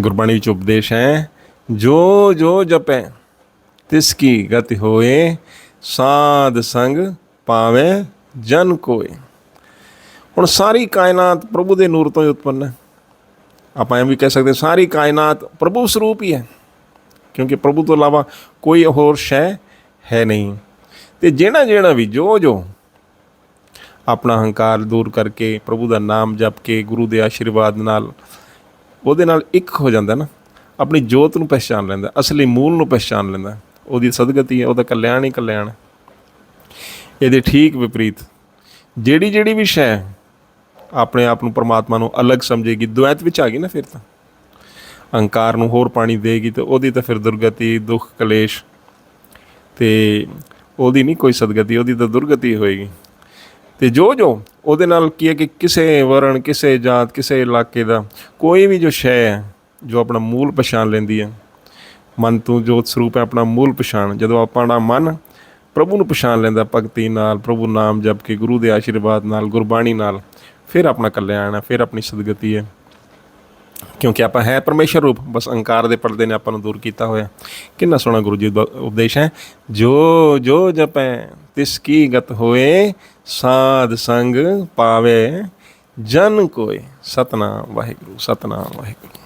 ਗੁਰਬਾਣੀ ਵਿੱਚ ਉਪਦੇਸ਼ ਹੈ, ਜੋ ਜੋ ਜਪੈ, ਤਿਸ ਕੀ ਗਤੀ ਹੋਏ, ਸਾਧ ਸੰਗ ਪਾਵੇ, ਜਨ ਕੋਏ। ਹੁਣ ਸਾਰੀ ਕਾਇਨਾਤ ਪ੍ਰਭੂ ਦੇ ਨੂਰ ਤੋਂ ਹੀ ਉਤਪੰਨ ਹੈ। ਆਪਾਂ ਇਹ ਵੀ ਕਹਿ ਸਕਦੇ ਸਾਰੀ ਕਾਇਨਾਤ ਪ੍ਰਭੂ ਸਰੂਪ ਹੀ ਹੈ। ਕਿਉਂਕਿ ਪ੍ਰਭੂ ਤੋਂ ਇਲਾਵਾ ਕੋਈ ਹੋਰ ਸ਼ੈ ਹੈ ਨਹੀਂ। ਤੇ ਜਿਹੜਾ ਜਿਹੜਾ ਵੀ ਜੋ ਜੋ ਆਪਣਾ ਹੰਕਾਰ ਦੂਰ ਕਰਕੇ ਪ੍ਰਭੂ ਦਾ ਨਾਮ ਜਪ ਕੇ ਗੁਰੂ ਦੇ ਆਸ਼ੀਰਵਾਦ ਨਾਲ ਉਹਦੇ ਨਾਲ ਇੱਕ ਹੋ ਜਾਂਦਾ ਨਾ, ਆਪਣੀ ਜੋਤ ਨੂੰ ਪਛਾਣ ਲੈਂਦਾ, ਅਸਲੀ ਮੂਲ ਨੂੰ ਪਛਾਣ ਲੈਂਦਾ, ਉਹਦੀ ਸਦਗਤੀ ਹੈ, ਉਹਦਾ ਕਲਿਆਣ ਹੀ ਕਲਿਆਣ ਇਹਦੇ ਠੀਕ ਵਿਪਰੀਤ, ਜਿਹੜੀ ਜਿਹੜੀ ਵੀ ਸ਼ੈ ਆਪਣੇ ਆਪ ਨੂੰ ਪਰਮਾਤਮਾ ਨੂੰ ਅਲੱਗ ਸਮਝੇਗੀ ਦੁਆਇਤ ਵਿੱਚ ਆ ਗਈ ਨਾ ਫਿਰ ਤਾਂ। ਅਹੰਕਾਰ ਨੂੰ ਹੋਰ ਪਾਣੀ ਦੇਗੀ ਤੇ ਉਹਦੀ ਤਾਂ ਫਿਰ ਦੁਰਗਤੀ, ਦੁੱਖ, ਕਲੇਸ਼ ਤੇ ਉਹਦੀ ਨਹੀਂ ਕੋਈ ਸਦਗਤੀ, ਉਹਦੀ ਤਾਂ ਦੁਰਗਤੀ ਹੋਏਗੀ। ਤੇ ਜੋ ਜੋ ਉਹਦੇ ਨਾਲ ਕੀ ਹੈ ਕਿ ਕਿਸੇ ਵਰਣ, ਕਿਸੇ ਜਾਤ, ਕਿਸੇ ਇਲਾਕੇ ਦਾ ਕੋਈ ਵੀ ਜੋ ਸ਼ੈ ਹੈ, ਜੋ ਆਪਣਾ ਮੂਲ ਪਛਾਣ ਲੈਂਦੀ ਹੈ, ਮਨ ਤੋਂ ਜੋਤ ਸਰੂਪ ਹੈ, ਆਪਣਾ ਮੂਲ ਪਛਾਣ, ਜਦੋਂ ਆਪਣਾ ਮਨ ਪ੍ਰਭੂ ਨੂੰ ਪਛਾਣ ਲੈਂਦਾ, ਭਗਤੀ ਨਾਲ, ਪ੍ਰਭੂ ਨਾਮ ਜਪ ਕੇ, ਗੁਰੂ ਦੇ ਆਸ਼ੀਰਵਾਦ ਨਾਲ, ਗੁਰਬਾਣੀ ਨਾਲ, ਫਿਰ ਆਪਣਾ ਕਲਿਆਣ ਹੈ, ਫਿਰ ਆਪਣੀ ਸਦਗਤੀ ਹੈ। ਕਿਉਂਕਿ ਆਪਾਂ ਹੈ ਪਰਮੇਸ਼ਰ ਰੂਪ, ਬਸ ਅਹੰਕਾਰ ਦੇ ਪਰਦੇ ਨੇ ਆਪਾਂ ਨੂੰ ਦੂਰ ਕੀਤਾ ਹੋਇਆ। ਕਿੰਨਾ ਸੋਹਣਾ ਗੁਰੂ ਜੀ ਦਾ ਉਪਦੇਸ਼ ਹੈ। ਜੋ ਜੋ ਜਪੈ, ਤਿਸ ਕੀ ਗਤ ਹੋਏ, ਸਾਧ ਸੰਗ ਪਾਵੇ, ਜਨ ਕੋਏ। ਸਤਨਾਮ ਵਾਹਿਗੁਰੂ ਸਤਨਾਮ ਵਾਹਿਗੁਰੂ।